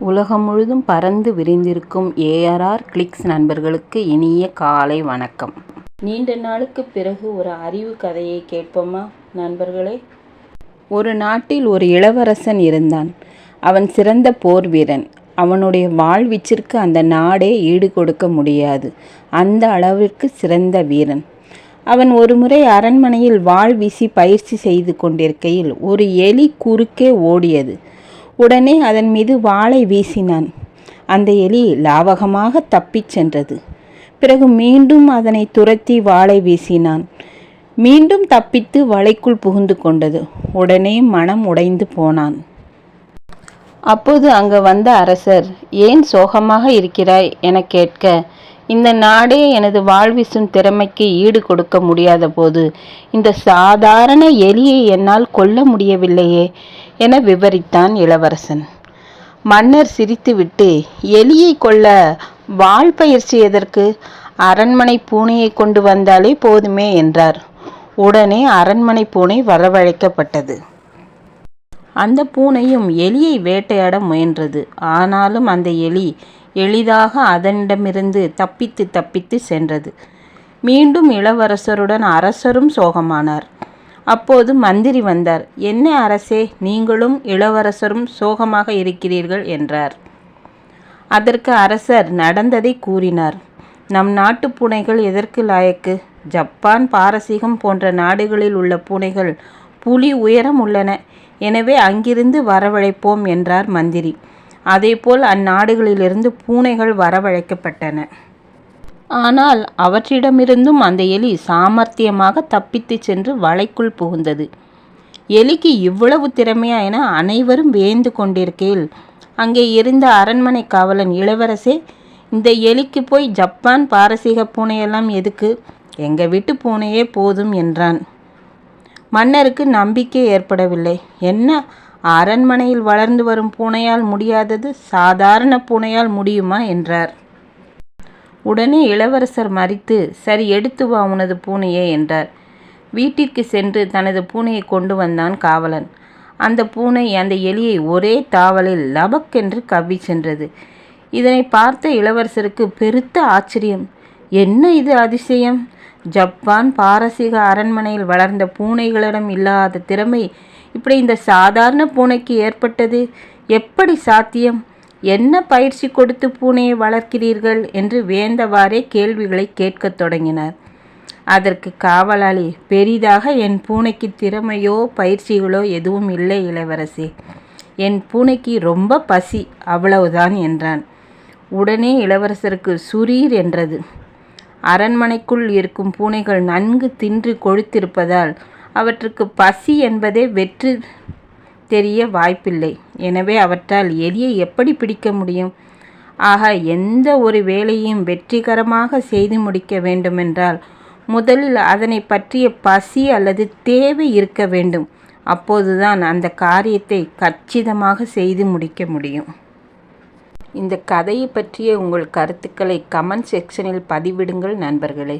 உலகம் முழுதும் பறந்து விரிந்திருக்கும் ஏஆர்ஆர் கிளிக்ஸ் நண்பர்களுக்கு இனிய காலை வணக்கம். நீண்ட நாளுக்கு பிறகு ஒரு அறிவு கதையை கேட்போமா நண்பர்களே? ஒரு நாட்டில் ஒரு இளவரசன் இருந்தான். அவன் சிறந்த போர் வீரன். அவனுடைய வாழ்வீச்சிற்கு அந்த நாடே ஈடு கொடுக்க முடியாது. அந்த அளவிற்கு சிறந்த வீரன். அவன் ஒருமுறை அரண்மனையில் வாள் வீசி பயிற்சி செய்து கொண்டிருக்கையில் ஒரு எலி குறுக்கே ஓடியது. உடனே அதன் மீது வாளை வீசினான். அந்த எலி லாவகமாக தப்பிச் சென்றது. பிறகு மீண்டும் அதனை துரத்தி வாளை வீசினான். மீண்டும் தப்பித்து வலைக்குள் புகுந்து கொண்டது. உடனே மனம் உடைந்து போனான். அப்போது அங்கு வந்த அரசர் ஏன் சோகமாக இருக்கிறாய்? என கேட்க இந்த நாடே எனது வாழ்விசும் திறமைக்கு ஈடு கொடுக்க முடியாத போது இந்த சாதாரண எலியை என்னால் கொல்ல முடியவில்லையே. என விவரித்தான் இளவரசன். மன்னர் சிரித்துவிட்டு எலியை கொல்ல வாழ் பயிற்சி எதற்கு? அரண்மனை பூனையை கொண்டு வந்தாலே போதுமே என்றார். உடனே அரண்மனை பூனை வரவழைக்கப்பட்டது. அந்த பூனையும் எலியை வேட்டையாட முயன்றது. ஆனாலும் அந்த எலி எளிதாக அதனிடமிருந்து தப்பித்து தப்பித்து சென்றது. மீண்டும் இளவரசருடன் அரசரும் சோகமானார். அப்போது மந்திரி வந்தார் என்ன அரசே நீங்களும் இளவரசரும் சோகமாக இருக்கிறீர்கள் என்றார். அதற்கு அரசர் நடந்ததை கூறினார் நம் நாட்டு பூனைகள் எதற்கு லாயக்கு? ஜப்பான் பாரசீகம் போன்ற நாடுகளில் உள்ள பூனைகள் புலி உயரம் உள்ளன எனவே அங்கிருந்து வரவழைப்போம் என்றார் மந்திரி. அதேபோல் அந்நாடுகளிலிருந்து பூனைகள் வரவழைக்கப்பட்டன. ஆனால் அவற்றிடமிருந்தும் அந்த எலி சாமர்த்தியமாக தப்பித்து சென்று வலைக்குள் புகுந்தது. எலிக்கு இவ்வளவு திறமையா என அனைவரும் வேந்து கொண்டிருக்கையில் அங்கே இருந்த அரண்மனை காவலன் இளவரசே இந்த எலிக்கு போய் ஜப்பான் பாரசீக பூனையெல்லாம் எதுக்கு? எங்கள் வீட்டு பூனையே போதும் என்றான். மன்னருக்கு நம்பிக்கை ஏற்படவில்லை. என்ன? அரண்மனையில் வளர்ந்து வரும் பூனையால் முடியாதது? சாதாரண பூனையால் முடியுமா? என்றார். உடனே இளவரசர் மறித்து சரி எடுத்து வா உனது பூனையே என்றார். வீட்டிற்கு சென்று தனது பூனையை கொண்டு வந்தான் காவலன். அந்த பூனை அந்த எலியை ஒரே தாவலில் லபக்கென்று கவ்வி சென்றது. இதனை பார்த்த இளவரசருக்கு பெருத்த ஆச்சரியம். என்ன இது அதிசயம்? ஜப்பான் பாரசீக அரண்மனையில் வளர்ந்த பூனைகளிடம் இல்லாத திறமை இப்படி இந்த சாதாரண பூனைக்கு ஏற்பட்டது? எப்படி சாத்தியம்? என்ன பயிற்சி கொடுத்து பூனையை வளர்க்கிறீர்கள் என்று வேந்தவாறே கேள்விகளை கேட்கத் தொடங்கினார். அதற்கு காவலாளி பெரிதாக என் பூனைக்கு திறமையோ பயிற்சிகளோ எதுவும் இல்லை இளவரசி. என் பூனைக்கு ரொம்ப பசி அவ்வளவுதான் என்றான். உடனே இளவரசருக்கு சுரீர் என்றது. அரண்மனைக்குள் இருக்கும் பூனைகள் நன்கு தின்று கொழுத்திருப்பதால் அவற்றுக்கு பசி என்பதே வெற்றி தெரிய வாய்ப்பில்லை. எனவே அவற்றால் எலியை எப்படி பிடிக்க முடியும்? ஆக எந்த ஒரு வேலையும் வெற்றிகரமாக செய்து முடிக்க வேண்டுமென்றால் முதலில் அதனை பற்றிய பசி அல்லது தேவை இருக்க வேண்டும். அப்போதுதான் அந்த காரியத்தை கச்சிதமாக செய்து முடிக்க முடியும். இந்த கதையை பற்றிய உங்கள் கருத்துக்களை கமெண்ட் செக்ஷனில் பதிவிடுங்கள் நண்பர்களே.